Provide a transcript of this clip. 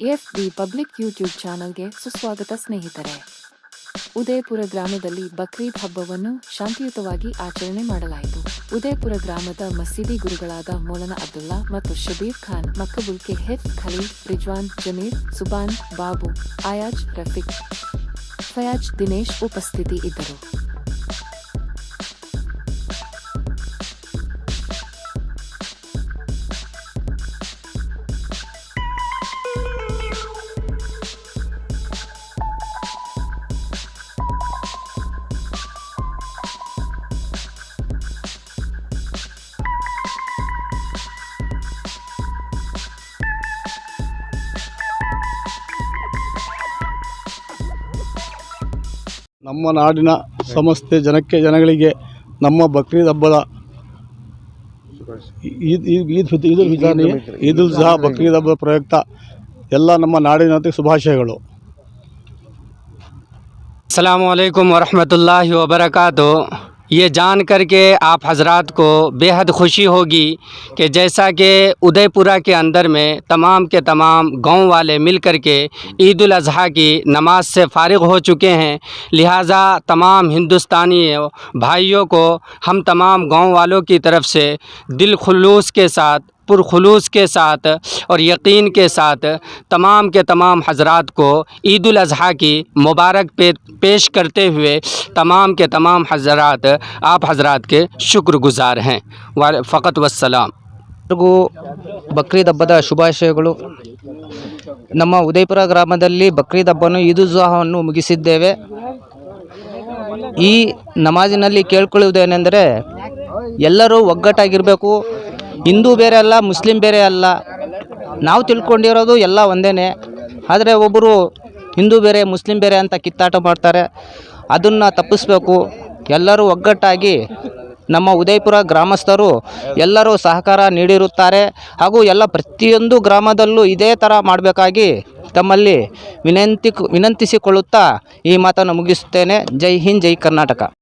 F D public YouTube ಚಾನಲ್ಗೆ ಸುಸ್ವಾಗತ ಸ್ನೇಹಿತರೆ. ಉದಯಪುರ ಗ್ರಾಮದಲ್ಲಿ ಬಕ್ರೀದ್ ಹಬ್ಬವನ್ನು ಶಾಂತಿಯುತವಾಗಿ ಆಚರಣೆ ಮಾಡಲಾಯಿತು. ಉದಯಪುರ ಗ್ರಾಮದ ಮಸೀದಿ ಗುರುಗಳಾದ ಮೌಲನ ಅಬ್ದುಲ್ಲಾ ಮತ್ತು ಶಬೀರ್ ಖಾನ್, ಮಕ್ಕಬುಲ್ ಕೆ ಹೆಫ್, ಖಲೀಲ್, ರಿಜ್ವಾನ್, ಜಮೀರ್, ಸುಬಾನ್, ಬಾಬು, ಆಯಾಜ್, ರಫೀಕ್, ಫಯಾಜ್, ದಿನೇಶ್ ಉಪಸ್ಥಿತಿ ಇದ್ದರು. ನಮ್ಮ ನಾಡಿನ ಸಮಸ್ತೆ ಜನಕ್ಕೆ ಜನಗಳಿಗೆ ನಮ್ಮ ಬಕ್ರೀದ್ ಹಬ್ಬದ ಈದ್ ಈದ್ ಈದ್ ಫಿತ್ ಜಹಾ ಫಿತಾನಿ ಸಹ ಬಕ್ರೀದ್ ಹಬ್ಬದ ಪ್ರಯುಕ್ತ ಎಲ್ಲ ನಮ್ಮ ನಾಡಿನ ಶುಭಾಶಯಗಳು. ಅಸ್ಸಾಂ ಅಲೈಕುಮ್ ವರಹಮತುಲ್ಲಾಹಿ ವಬರಕಾತು. ये जान कर के आप हजरात को बेहद खुशी होगी कि जैसा कि उदयपुरा के अंदर में तमाम के तमाम गाँव वाले मिल कर के ईद अज़ी की नमाज़ से फारग हो चुके हैं। लिहाजा तमाम हिंदुस्तानी भाइयों को हम तमाम गाँव वालों की तरफ़ से दिल खुलूस के साथ पुरखलूस के साथ और यकीन के साथ तमाम के तमाम हजरात को ईद उल अज़हा की मुबारक पे, पेश करते हुए तमाम के तमाम हजरात आप हजरात के शुक्रगुजार हैं वाल फ़कत वस्सलाम ಎಲ್ರಿಗೂ ಬಕ್ರೀದ್ ಹಬ್ಬದ ಶುಭಾಶಯಗಳು ನಮ್ಮ ಉದಯಪುರ ಗ್ರಾಮದಲ್ಲಿ ಬಕ್ರೀದ್ ಹಬ್ಬನು ಈದುಜಾಹವನ್ನು ಮುಗಿಸಿದ್ದೇವೆ ಈ ನಮಾಜಿನಲ್ಲಿ ಕೇಳ್ಕೊಳ್ಳುವುದೇನೆಂದರೆ ಎಲ್ಲರೂ ಒಗ್ಗಟ್ಟಾಗಿರಬೇಕು ಹಿಂದೂ ಬೇರೆ ಅಲ್ಲ, ಮುಸ್ಲಿಂ ಬೇರೆ ಅಲ್ಲ. ನಾವು ತಿಳ್ಕೊಂಡಿರೋದು ಎಲ್ಲ ಒಂದೇ ಆದರೆ ಒಬ್ಬರು ಹಿಂದೂ ಬೇರೆ, ಮುಸ್ಲಿಂ ಬೇರೆ ಅಂತ ಕಿತ್ತಾಟ ಮಾಡ್ತಾರೆ. ಅದನ್ನು ತಪ್ಪಿಸ್ಬೇಕು. ಎಲ್ಲರೂ ಒಗ್ಗಟ್ಟಾಗಿ ನಮ್ಮ ಉದಯಪುರ ಗ್ರಾಮಸ್ಥರು ಎಲ್ಲರೂ ಸಹಕಾರ ನೀಡಿರುತ್ತಾರೆ. ಹಾಗೂ ಎಲ್ಲ ಪ್ರತಿಯೊಂದು ಗ್ರಾಮದಲ್ಲೂ ಇದೇ ಥರ ಮಾಡಬೇಕಾಗಿ ತಮ್ಮಲ್ಲಿ ವಿನಂತಿ ವಿನಂತಿಸಿಕೊಳ್ಳುತ್ತಾ ಈ ಮಾತನ್ನು ಮುಗಿಸುತ್ತೇನೆ. ಜೈ ಹಿಂದ್, ಜೈ ಕರ್ನಾಟಕ.